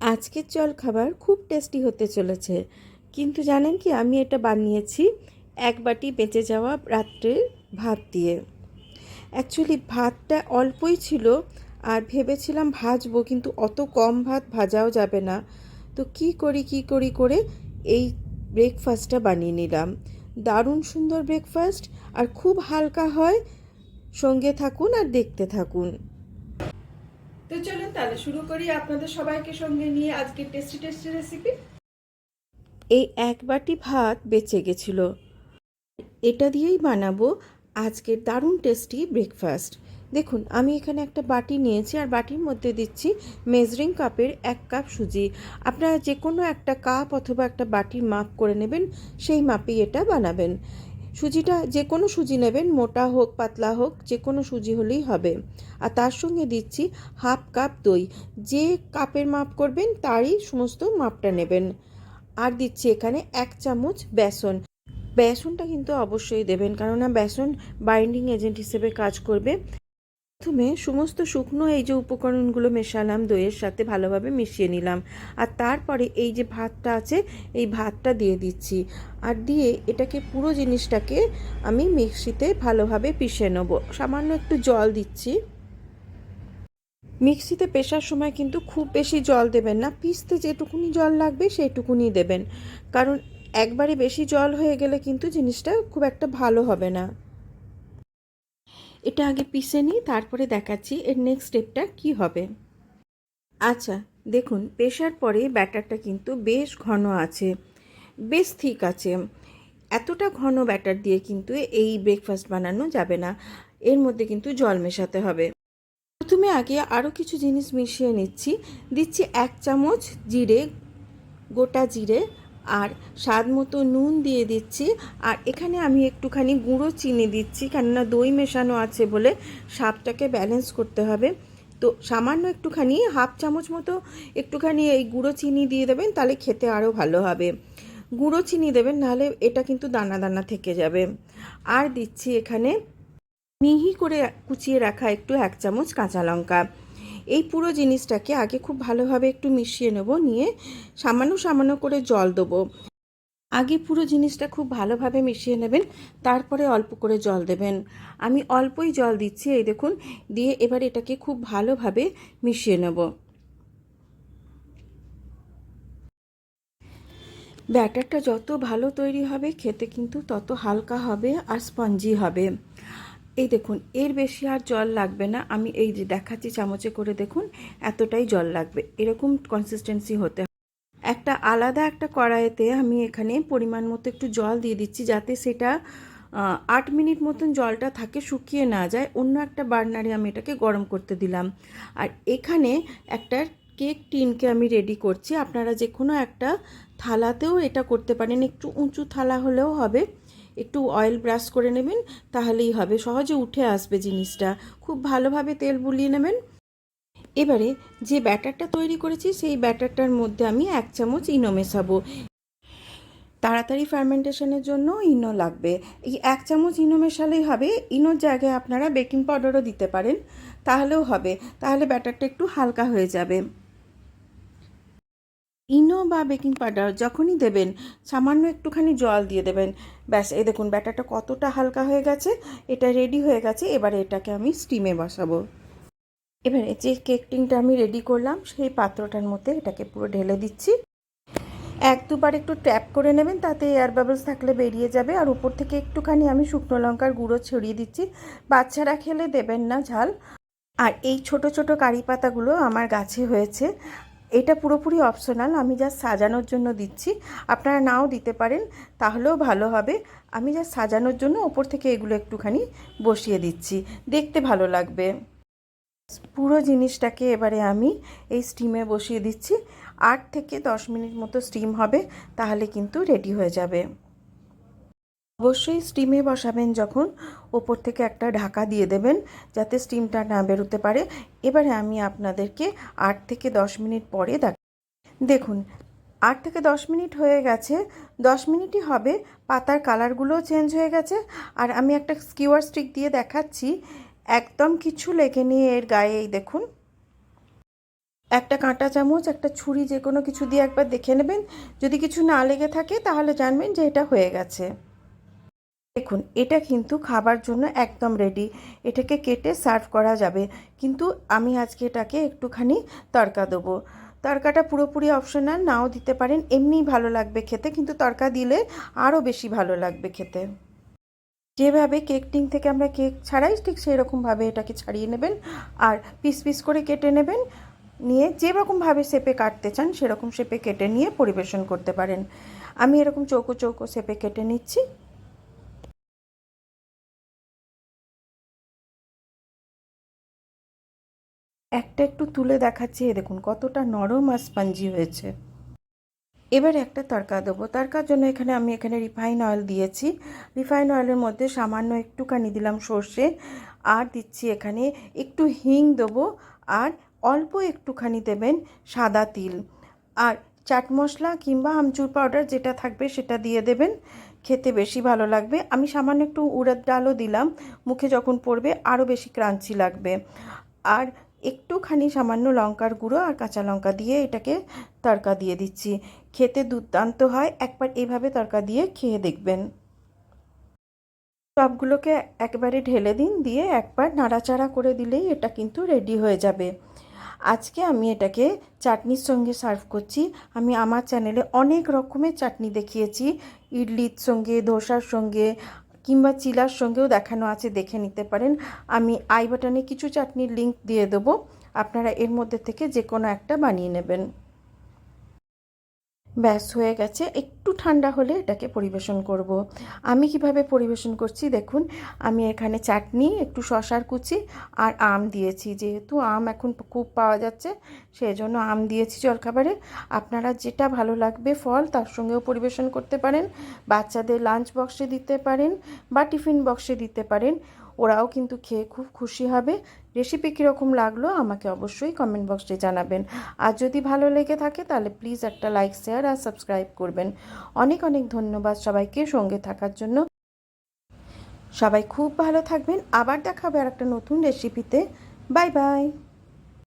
আজকের জল খাবার খুব টেস্টি হতে চলেছে। কিন্তু জানেন কি, আমি এটা বানিয়েছি এক বাটি বেঁচে যাওয়া রাত্রে ভাত দিয়ে। অ্যাকচুয়ালি ভাতটা অল্পই ছিল আর ভেবেছিলাম ভাজবো, কিন্তু অত কম ভাত ভাজাও যাবে না। তো কি করি কি করি, করে এই ব্রেকফাস্টটা বানিয়ে নিলাম। দারুণ সুন্দর ব্রেকফাস্ট আর খুব হালকা হয়। সঙ্গে থাকুন আর দেখতে থাকুন। তো চলুন তাহলে শুরু করি আপনাদের সবাইকে সঙ্গে নিয়ে আজকে টেস্টি টেস্টি রেসিপি এই এক বাটি ভাত বেঁচে গেছিল। এটা দিয়েই বানাবো আজকের দারুণ টেস্টি ব্রেকফাস্ট দেখুন, আমি এখানে একটা বাটি নিয়েছি আর বাটির মধ্যে দিচ্ছি মেজারিং কাপের এক কাপ সুজি। আপনারা যে কোনো একটা কাপ অথবা একটা বাটির মাপ করে নেবেন, সেই মাপেই এটা বানাবেন। সুজিটা যে কোনো সুজি নেবেন, মোটা হোক, পাতলা হোক, যে কোনো সুজি হলেই হবে। আর তার সঙ্গে দিচ্ছি হাফ কাপ দই। যে কাপের মাপ করবেন তারই সমস্ত মাপটা নেবেন। আর দিচ্ছি এখানে এক চামচ বেসন। বেসনটা কিন্তু অবশ্যই দেবেন, কেননা বেসন বাইন্ডিং এজেন্ট হিসেবে কাজ করবে। প্রথমে সমস্ত শুকনো এই যে উপকরণগুলো মেশালাম, দইয়ের সাথে ভালোভাবে মিশিয়ে নিলাম। আর তারপরে এই যে ভাতটা আছে, এই ভাতটা দিয়ে দিচ্ছি। আর দিয়ে এটাকে পুরো জিনিসটাকে আমি মিক্সিতে ভালোভাবে পিষে নেব। সামান্য একটু জল দিচ্ছি। মিক্সিতে পেশার সময় কিন্তু খুব বেশি জল দেবেন না। পিসতে যেটুকুনি জল লাগবে, সেইটুকুনি দেবেন। কারণ একবারে বেশি জল হয়ে গেলে কিন্তু জিনিসটা খুব একটা ভালো হবে না। এটা আগে পিষে নিই, তারপরে দেখাচ্ছি এর নেক্সট স্টেপটা কি হবে। আচ্ছা দেখুন, পেশার পরে ব্যাটারটা কিন্তু বেশ ঘন আছে, বেশ ঠিক আছে। এতটা ঘন ব্যাটার দিয়ে কিন্তু এই ব্রেকফাস্ট বানানো যাবে না, এর মধ্যে কিন্তু জল মেশাতে হবে। প্রথমে আগে আরও কিছু জিনিস মিশিয়ে নিচ্ছি, দিচ্ছি এক চামচ জিরে, গোটা জিরে আর স্বাদ মতো নুন দিয়ে দিচ্ছি। আর এখানে আমি একটুখানি গুঁড়ো চিনি দিচ্ছি, কেননা দই মেশানো আছে বলে স্বাদটাকে ব্যালেন্স করতে হবে। তো সামান্য একটুখানি, হাফ চামচ মতো একটুখানি এই গুঁড়ো চিনি দিয়ে দেবেন, তাহলে খেতে আরও ভালো হবে। গুঁড়ো চিনি দেবেন, নাহলে এটা কিন্তু দানা দানা থেকে যাবে। আর দিচ্ছি এখানে মিহি করে কুচিয়ে রাখা একটু এক চামচ কাঁচা লঙ্কা। এই পুরো জিনিসটাকে আগে খুব ভালোভাবে একটু মিশিয়ে নেব, নিয়ে সামান্য সামান্য করে জল দেবো। আগে পুরো জিনিসটা খুব ভালোভাবে মিশিয়ে নেবেন, তারপরে অল্প করে জল দেবেন। আমি অল্পই জল দিচ্ছি, এই দেখুন, দিয়ে এবার এটাকে খুব ভালোভাবে মিশিয়ে নেব। ব্যাটারটা যত ভালো তৈরি হবে, খেতে কিন্তু তত হালকা হবে আর স্পঞ্জি হবে। এই দেখুন, এর বেশি আর জল লাগবে না। আমি এই যে দেখাচ্ছি চামচে করে দেখুন, এতটাই জল লাগবে। এরকম কনসিস্টেন্সি হতে একটা আলাদা একটা কড়াইতে আমি এখানে পরিমাণ মতো একটু জল দিয়ে দিচ্ছি যাতে সেটা আট মিনিট মতন জলটা থাকে, শুকিয়ে না যায়। অন্য একটা বার্নারে আমি এটাকে গরম করতে দিলাম। আর এখানে একটা কেক টিনকে আমি রেডি করছি। আপনারা যে কোনো একটা থালাতেও এটা করতে পারেন। একটু উঁচু থালা হলেও হবে। একটু অয়েল ব্রাশ করে নেবেন, তাহলেই হবে। সহজে উঠে আসবে জিনিসটা। খুব ভালোভাবে তেল বুলিয়ে নেবেন। এবারে যে ব্যাটারটা তৈরি করেছি, সেই ব্যাটারটার মধ্যে আমি এক চামচ ইনো মেশাবো। তাড়াতাড়ি ফার্মেন্টেশনের জন্য ইনো লাগবে। এই এক চামচ ইনো মেশালেই হবে। ইনোর জায়গায় আপনারা বেকিং পাউডারও দিতে পারেন। তাহলেও হবে। তাহলে ব্যাটারটা একটু হালকা হয়ে যাবে। ইনো বা বেকিং পাউডার যখনই দেবেন, সামান্য একটুখানি জল দিয়ে দেবেন। ব্যাস, এই দেখুন, ব্যাটারটা কতটা হালকা হয়ে গেছে, এটা রেডি হয়ে গেছে, এবারে এটাকে আমি স্টিমে বসাবো। এবারে যে কেক টিনটা আমি রেডি করলাম, সেই পাত্রটার মধ্যে এটাকে পুরো ঢেলে দিচ্ছি। এক দুবার একটু ট্যাপ করে নেবেন, তাতে এয়ার বাবলস থাকলে বেরিয়ে যাবে। আর উপর থেকে একটুখানি আমি শুকনো লঙ্কার গুঁড়ো ছড়িয়ে দিচ্ছি। বাচ্চারা খেলে দেবেন না ঝাল। আর এই ছোট ছোট কারি পাতাগুলো আমার গাছে হয়েছে। এটা পুরোপুরি অপশনাল আমি যা সাজানোর জন্য দিচ্ছি। আপনারা নাও দিতে পারেন, তাহলেও ভালো হবে। আমি যা সাজানোর জন্য ওপর থেকে এগুলো একটুখানি বসিয়ে দিচ্ছি। দেখতে ভালো লাগবে। পুরো জিনিসটাকে এবারে আমি এই স্টিমে বসিয়ে দিচ্ছি। আট থেকে দশ মিনিট মতো স্টিম হবে, তাহলে কিন্তু রেডি হয়ে যাবে। অবশ্যই স্টিমে বসাবেন যখন। ওপর থেকে একটা ঢাকা দিয়ে দেবেন যাতে স্টিমটা না বেরোতে পারে। এবারে আমি আপনাদেরকে আট থেকে দশ মিনিট পরে দেখ, দেখুন, আট থেকে দশ মিনিট হয়ে গেছে। দশ মিনিটই হবে, পাতার কালারগুলোও চেঞ্জ হয়ে গেছে। আর আমি একটা স্কিওয়ার স্টিক দিয়ে দেখাচ্ছি। একদম কিছু লেগে নিয়ে এর গায়ে, এই দেখুন। একটা কাঁটা চামচ, একটা ছুরি যে কোনো কিছু দিয়ে একবার দেখে নেবেন। যদি কিছু না লেগে থাকে, তাহলে জানবেন যে এটা হয়ে গেছে। দেখুন, এটা কিন্তু খাবার জন্য একদম রেডি এটাকে কেটে সার্ভ করা যাবে। কিন্তু আমি আজকে এটাকে একটুখানি তড়কা দেবো। তড়কাটা পুরোপুরি অপশনাল নাও দিতে পারেন। এমনিই ভালো লাগবে খেতে, কিন্তু তড়কা দিলে আরও বেশি ভালো লাগবে খেতে। যেভাবে কেক টিং থেকে আমরা কেক ছাড়াই, ঠিক সেই রকমভাবে এটাকে ছাড়িয়ে নেবেন। আর পিস পিস করে কেটে নেবেন। নিয়ে যেরকমভাবে শেপে কাটতে চান, সেরকম শেপে কেটে নিয়ে পরিবেশন করতে পারেন। আমি এরকম চৌকো চৌকো শেপে কেটে নিচ্ছি। একটা একটু তুলে দেখাচ্ছি এ দেখুন, কতটা নরম আর স্পঞ্জি হয়েছে। এবার একটা তরকা দেবো। তরকার জন্য এখানে আমি এখানে রিফাইন অয়েল দিয়েছি। রিফাইন অয়েলের মধ্যে সামান্য একটুখানি দিলাম সর্ষে। আর দিচ্ছি এখানে একটু হিং দেবো আর অল্প একটুখানি দেবেন সাদা তিল। আর চাট মশলা কিংবা আমচুর পাউডার যেটা থাকবে সেটা দিয়ে দেবেন। খেতে বেশি ভালো লাগবে। আমি সামান্য একটু উড়দ ডালও দিলাম। মুখে যখন পড়বে আরও বেশি ক্রাঞ্চি লাগবে। আর একটুখানি সামান্য লঙ্কার গুঁড়ো আর কাঁচা লঙ্কা দিয়ে এটাকে তড়কা দিয়ে দিচ্ছি। খেতে দুর্দান্ত হয়। একবার এইভাবে তড়কা দিয়ে খেয়ে দেখবেন। সবগুলোকে একবারে ঢেলে দিন, দিয়ে একবার নাড়াচাড়া করে দিলেই এটা কিন্তু রেডি হয়ে যাবে। আজকে আমি এটাকে চাটনির সঙ্গে সার্ভ করছি। আমি আমার চ্যানেলে অনেক রকমের চাটনি দেখিয়েছি। ইডলির সঙ্গে, ধোসার সঙ্গে কিংবা চিলার সঙ্গেও দেখানো আছে, দেখে নিতে পারেন। আমি আই বাটনে কিছু চাটনির লিঙ্ক দিয়ে দেবো। আপনারা এর মধ্যে থেকে যে কোনো একটা বানিয়ে নেবেন। ব্যাস হয়ে গেছে। একটু ঠান্ডা হলে এটাকে পরিবেশন করব। আমি কীভাবে পরিবেশন করছি দেখুন, আমি এখানে চাটনি, একটু শশার কুচি আর আম দিয়েছি। যেহেতু আম এখন খুব পাওয়া যাচ্ছে সেই জন্য আম দিয়েছি জলখাবারে। আপনারা যেটা ভালো লাগবে ফল, তার সঙ্গেও পরিবেশন করতে পারেন। বাচ্চাদের লাঞ্চ বক্সে দিতে পারেন বা টিফিন বক্সে দিতে পারেন। ওরাও কিন্তু খেয়ে খুব খুশি হবে। রেসিপি কীরকম লাগল আমাকে অবশ্যই কমেন্ট বক্সে জানাবেন। আর যদি ভালো লেগে থাকে তাহলে প্লিজ একটা লাইক শেয়ার আর সাবস্ক্রাইব করবেন। অনেক অনেক ধন্যবাদ সবাইকে সঙ্গে থাকার জন্য। সবাই খুব ভালো থাকবেন। আবার দেখাবে আর একটা নতুন রেসিপিতে বাই বাই